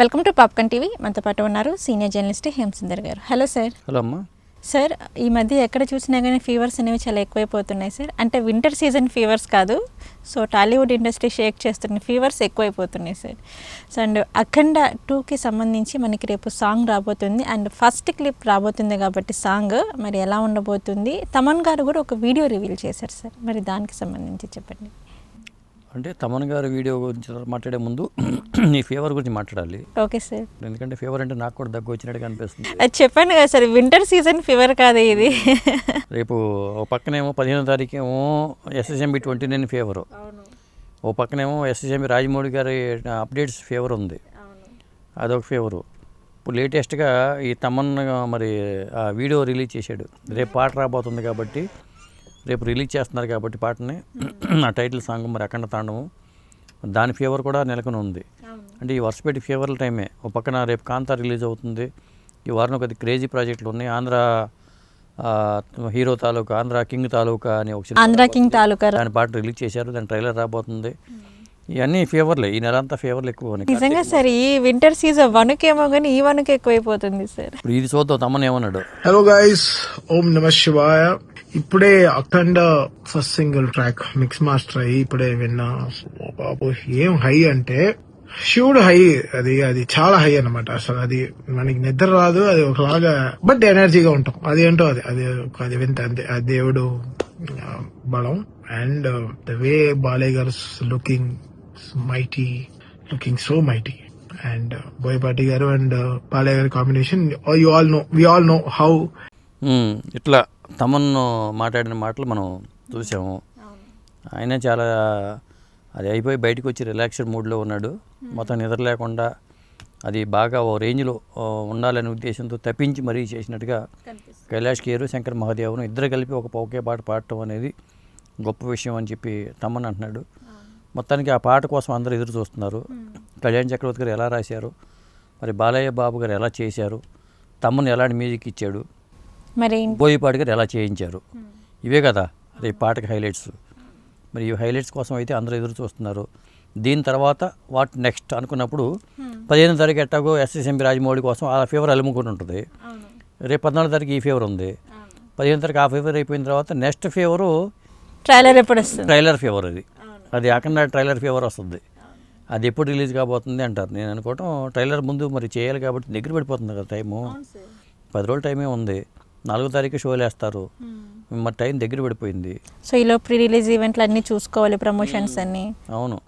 Welcome to popcorn TV. మనతో పాటు ఉన్నారు senior journalist Hemasundar garu. Hello sir. Hello అమ్మా. సార్ ఈ మధ్య ఎక్కడ చూసినా కానీ ఫీవర్స్ అనేవి చాలా ఎక్కువైపోతున్నాయి సార్. అంటే వింటర్ సీజన్ ఫీవర్స్ కాదు. సో టాలీవుడ్ ఇండస్ట్రీ షేక్ చేస్తున్న ఫీవర్స్ ఎక్కువైపోతున్నాయి సార్. సో అండ్ అఖండ టూకి సంబంధించి మనకి రేపు సాంగ్ రాబోతుంది. అండ్ ఫస్ట్ క్లిప్ రాబోతుంది కాబట్టి సాంగ్ మరి ఎలా ఉండబోతుంది? తమన్ గారు కూడా ఒక వీడియో రివీల్ చేశారు సార్. మరి దానికి సంబంధించి చెప్పండి. అంటే తమన్ గారి వీడియో గురించి మాట్లాడే ముందు నీ ఫీవర్ గురించి మాట్లాడాలి. Okay sir. ఎందుకంటే ఫీవర్ అంటే నాకు కూడా దగ్గు వచ్చినట్టుగా అనిపిస్తుంది. అది చెప్పాను కదా సార్ వింటర్ సీజన్ ఫీవర్ కాదు ఇది. రేపు ఓ పక్కనేమో పదిహేనో తారీఖు ఏమో ఎస్ఎస్ఎంబి ట్వంటీ నైన్ ఫీవర్. ఓ పక్కనేమో ఎస్ఎస్ఎంబి రాజమౌళి గారి అప్డేట్స్ ఫీవర్ ఉంది. అదొక ఫీవరు. ఇప్పుడు లేటెస్ట్గా ఈ తమన్ మరి ఆ వీడియో రిలీజ్ చేశాడు. రేపు పాట రాబోతుంది కాబట్టి రేపు రిలీజ్ చేస్తున్నారు కాబట్టి పాటని. ఆ టైటిల్ సాంగ్ మరి అఖండ తాండవం. దాని ఫీవర్ కూడా నెలకొని ఉంది. అంటే ఈ వర్షపెట్టి ఫీవర్ల టైమే ఒక పక్కన రేపు కాంతా రిలీజ్ అవుతుంది. ఈ వారం ఒక క్రేజీ ప్రాజెక్టులు ఉన్నాయి. ఆంధ్ర హీరో తాలూకా ఆంధ్ర కింగ్ తాలూకా అని ఒక ఆంధ్ర కింగ్ తాలూకా దాని పాట రిలీజ్ చేశారు. దాని ట్రైలర్ రాబోతుంది. ఇవన్నీ ఫీవర్లే. ఈ నెల అంతా ఫీవర్లు ఎక్కువ. నిజంగా సార్ ఈ వింటర్ సీజన్ వణుకేమో కానీ ఈ వణుకు ఎక్కువైపోతుంది సార్. ఇప్పుడు ఇది చూద్దాం తమ్మని ఏమన్నాడు? హలో గైస్ ఓం నమ శివాయ. ఇప్పుడే Akhanda first single track mix master అయ్యి ఇప్పుడే విన్నా. బాబు ఏం హై అంటే శివుడు హై అది అది చాలా హై అన్నమాట. అసలు అది మనకి నిద్ర రాదు అది ఒకలాగా బట్ ఎనర్జీగా ఉంటాం. అది ఏంటో అది అది అది వింత అంతే. ఆ దేవుడు బలం. And the way Balayya garu looking mighty looking so mighty and Boyapati garu and Balayya గారి combination you all know we all know how ఇట్లా తమన్ను మాట్లాడిన మాటలు మనం చూసాము. ఆయన చాలా అది అయిపోయి బయటకు వచ్చి రిలాక్స్డ్ మూడ్లో ఉన్నాడు. మొత్తం నిద్ర లేకుండా అది బాగా ఓ రేంజ్లో ఉండాలనే ఉద్దేశంతో తప్పించి మరీ చేసినట్టుగా కైలాష్ కేరు శంకర్ మహాదేవను ఇద్దరు కలిపి ఒక ఒకే పాట పాడటం అనేది గొప్ప విషయం అని చెప్పి తమ్మని అంటున్నాడు. మొత్తానికి ఆ పాట కోసం అందరూ ఎదురు చూస్తున్నారు. కళ్యాణ్ చక్రవర్తి గారు ఎలా రాశారు? మరి బాలయ్య బాబు గారు ఎలా చేశారు? తమ్ముని ఎలాంటి మ్యూజిక్ ఇచ్చాడు? మరి బోయిపాటి గారు ఎలా చేయించారు? ఇవే కదా అది పాటకి హైలైట్స్. మరి ఈ హైలైట్స్ కోసం అయితే అందరూ ఎదురు చూస్తున్నారు. దీని తర్వాత వాట్ నెక్స్ట్ అనుకున్నప్పుడు పదిహేను తారీఖు ఎట్టాగో ఎస్ఎస్ఎంపి రాజమౌళి కోసం ఆ ఫీవర్ అలుముకుని ఉంటుంది. రేపు పద్నాలుగు తారీఖు ఈ ఫీవర్ ఉంది. పదిహేను తారీఖు ఆ ఫీవర్ అయిపోయిన తర్వాత నెక్స్ట్ ఫీవరు ట్రైలర్ ఎప్పుడు ట్రైలర్ ఫీవర్ అది. అది అఖండ ట్రైలర్ ఫీవర్ వస్తుంది. అది ఎప్పుడు రిలీజ్ కాబోతుంది అంటారు. నేను అనుకోవటం ట్రైలర్ ముందు మరి చేయాలి కాబట్టి దగ్గర పడిపోతుంది కదా టైము. పది రోజుల టైమే ఉంది. నాలుగో తారీఖు షోలు వేస్తారు. మరి టైం దగ్గర పడిపోయింది. సో ఈలో ప్రీ రిలీజ్ ఈవెంట్లు అన్నీ చూసుకోవాలి ప్రమోషన్స్ అన్ని. అవును.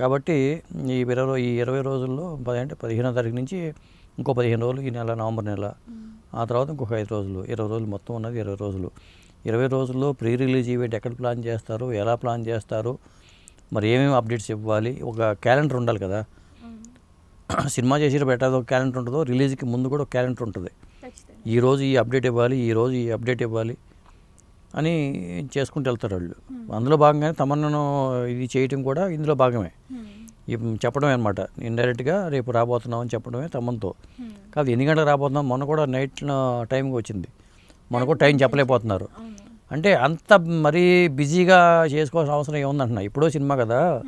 కాబట్టి ఈ ఇరవై రో- ఈ ఇరవై రోజుల్లో పది అంటే పదిహేనో తారీఖు నుంచి ఇంకో పదిహేను రోజులు ఈ నెల నవంబర్ నెల. ఆ తర్వాత ఇంకొక ఐదు రోజులు ఇరవై రోజులు మొత్తం ఉన్నది ఇరవై రోజులు. ఇరవై రోజుల్లో ప్రీ రిలీజ్ ఈవెంట్ ఎక్కడ ప్లాన్ చేస్తారు? ఎలా ప్లాన్ చేస్తారు? మరి ఏమేమి అప్డేట్స్ ఇవ్వాలి? ఒక క్యాలెండర్ ఉండాలి కదా. సినిమా చేసేటప్పుడు ఎట్లా ఒక క్యాలెండర్ ఉంటుందో రిలీజ్కి ముందు కూడా ఒక క్యాలెండర్ ఉంటుంది. ఈ రోజు ఈ అప్డేట్ ఇవ్వాలి ఈ రోజు ఈ అప్డేట్ ఇవ్వాలి అని చేసుకుంటూ వెళ్తారు వాళ్ళు. అందులో భాగంగానే తమన్నను ఇది చేయటం కూడా ఇందులో భాగమే. చెప్పడమే అనమాట ఇండైరెక్ట్గా రేపు రాబోతున్నాం అని చెప్పడమే తమ్మంతో కాదు ఎన్ని గంటలకు రాబోతున్నాం? మొన్న కూడా నైట్ టైంకి వచ్చింది. మొన్న కూడా టైం చెప్పలేకపోతున్నారు. అంటే అంత మరీ బిజీగా చేసుకోవాల్సిన అవసరం ఏముందంటున్నా? ఇప్పుడో సినిమా కదా.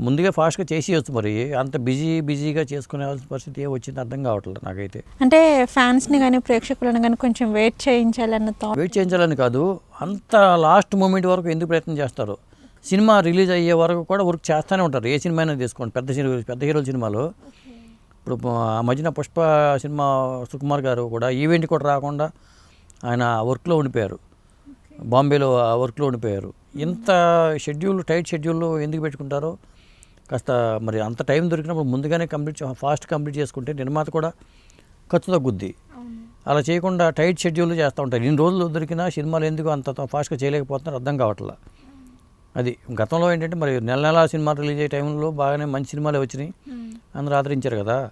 ముందుగా ఫాస్ట్గా చేసేయచ్చు మరి. అంత బిజీ బిజీగా చేసుకునేవాల్సిన పరిస్థితి ఏ వచ్చింది అర్థం కావట్లేదు నాకైతే. అంటే ఫ్యాన్స్ని కానీ ప్రేక్షకులను కానీ కొంచెం వెయిట్ చేయించాలన్న వెయిట్ చేయించాలని కాదు. అంత లాస్ట్ మూమెంట్ వరకు ఎందుకు ప్రయత్నం చేస్తారు? సినిమా రిలీజ్ అయ్యే వరకు కూడా వర్క్ చేస్తూనే ఉంటారు. ఏ సినిమా అయినా తీసుకోండి. పెద్ద సినిమా పెద్ద హీరోల సినిమాలు. ఇప్పుడు ఆ మధ్యన పుష్ప సినిమా సుకుమార్ గారు కూడా ఈవెంట్ కూడా రాకుండా ఆయన వర్క్లో ఉండిపోయారు. బాంబేలో ఆ వర్క్లో ఉండిపోయారు. ఇంత షెడ్యూల్ టైట్ షెడ్యూల్ ఎందుకు పెట్టుకుంటారో కాస్త మరి అంత టైం దొరికినప్పుడు ముందుగానే కంప్లీట్ ఫాస్ట్ కంప్లీట్ చేసుకుంటే నిర్మాత కూడా ఖర్చు తగ్గుద్ది. అలా చేయకుండా టైట్ షెడ్యూల్ చేస్తూ ఉంటారు. ఇన్ని రోజులు దొరికినా సినిమాలు ఎందుకు అంత ఫాస్ట్గా చేయలేకపోతున్నారు అర్థం కావట్లా. అది గతంలో ఏంటంటే మరి నెల నెల సినిమా రిలీజ్ అయ్యే టైంలో బాగానే మంచి సినిమాలే వచ్చినాయి. అందరూ ఆదరించారు కదా.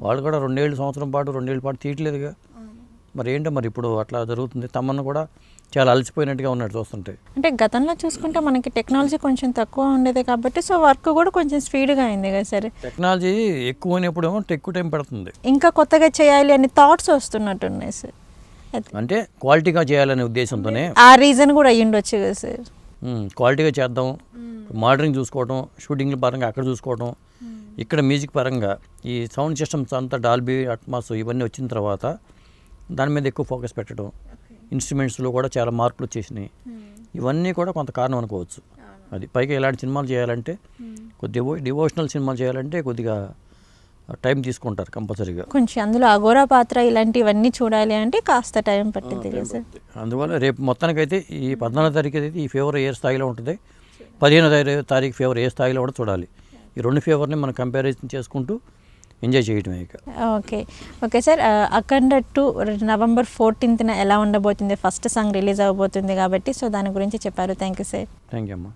వాళ్ళు కూడా రెండేళ్ళు సంవత్సరం పాటు రెండేళ్ళ పాటు తీయట్లేదుగా. మరి ఏంటో మరి ఇప్పుడు అట్లా జరుగుతుంది. తమ్మన్న కూడా చాలా అలసిపోయినట్టుగా ఉన్నాడు చూస్తుంటే. అంటే గతంలో చూసుకుంటే మనకి టెక్నాలజీ కొంచెం తక్కువ ఉండేది కాబట్టి సో వర్క్ కూడా కొంచెం స్పీడ్గా అయింది కదా సరే? టెక్నాలజీ ఎక్కువ అయినప్పుడు ఏమో ఎక్కువ టైం పడుతుంది. ఇంకా కొత్తగా చేయాలి అని థాట్స్ వస్తున్నట్టున్నాయి సార్. అంటే క్వాలిటీగా చేయాలనే ఉద్దేశంతోనే ఆ రీజన్ కూడా అయ్యుండొచ్చు కదా సార్. క్వాలిటీగా చేద్దాం. మోడలింగ్ చూసుకోవటం షూటింగ్ల పరంగా అక్కడ చూసుకోవటం ఇక్కడ మ్యూజిక్ పరంగా ఈ సౌండ్ సిస్టమ్స్ అంతా డాల్బీ అట్మాస్ ఇవన్నీ వచ్చిన తర్వాత దాని మీద ఎక్కువ ఫోకస్ పెట్టడం. ఇన్స్ట్రుమెంట్స్లో కూడా చాలా మార్పులు వచ్చేసినాయి. ఇవన్నీ కూడా కొంత కారణం అనుకోవచ్చు. అది పైగా ఇలాంటి సినిమాలు చేయాలంటే కొద్ది డివో డివోషనల్ సినిమాలు చేయాలంటే కొద్దిగా టైం తీసుకుంటారు కంపల్సరీగా. కొంచెం అందులో అఘోరా పాత్ర ఇలాంటివన్నీ చూడాలి అంటే కాస్త టైం పట్టింది సార్? అందువల్ల రేపు మొత్తానికైతే ఈ పద్నాలుగో తారీఖు అయితే ఈ ఫీవర్ ఏ స్థాయిలో ఉంటుంది పదిహేనో తారీ- తారీఖు ఫీవర్ ఏ స్థాయిలో కూడా చూడాలి. ఈ రెండు ఫీవర్ని మనం కంపారిజన్ చేసుకుంటూ ఎంజాయ్ చేయటమే ఇక. Okay okay sir Akhanda two November ఫోర్టీన్త్న ఎలా ఉండబోతుంది? ఫస్ట్ సాంగ్ రిలీజ్ అవ్వబోతుంది కాబట్టి సో దాని గురించి చెప్పారు. Thank you sir thank you అమ్మా.